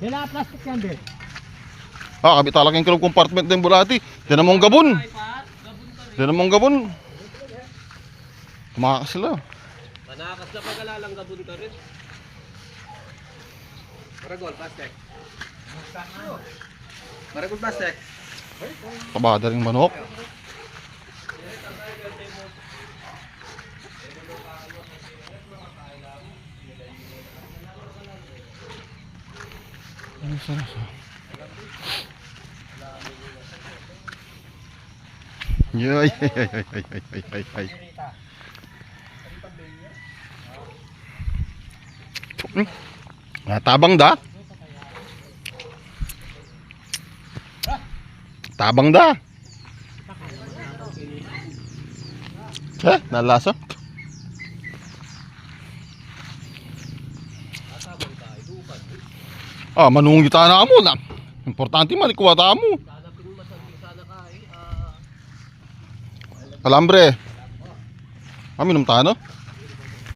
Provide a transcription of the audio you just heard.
Dila plastic yan din. Ah, kabit talaga yung club compartment ng bulati. Diyan namang gabon. Diyan namang gabon. Tumakas sila. Manakas na pag-alalang gabon ka rin. Maragol, plastic. Maragol, plastic. Kabada rin manok. Ang sarap. Yoy, ay, ay, ay, ay, ay, ay, ay. Hmm. Tabang da? Tabang da? Eh, nalaso? Tabang da, ito upan. Ah, manungi ta na mo na. Importante man ikuha ta mo. Alambre. Aminom ta no?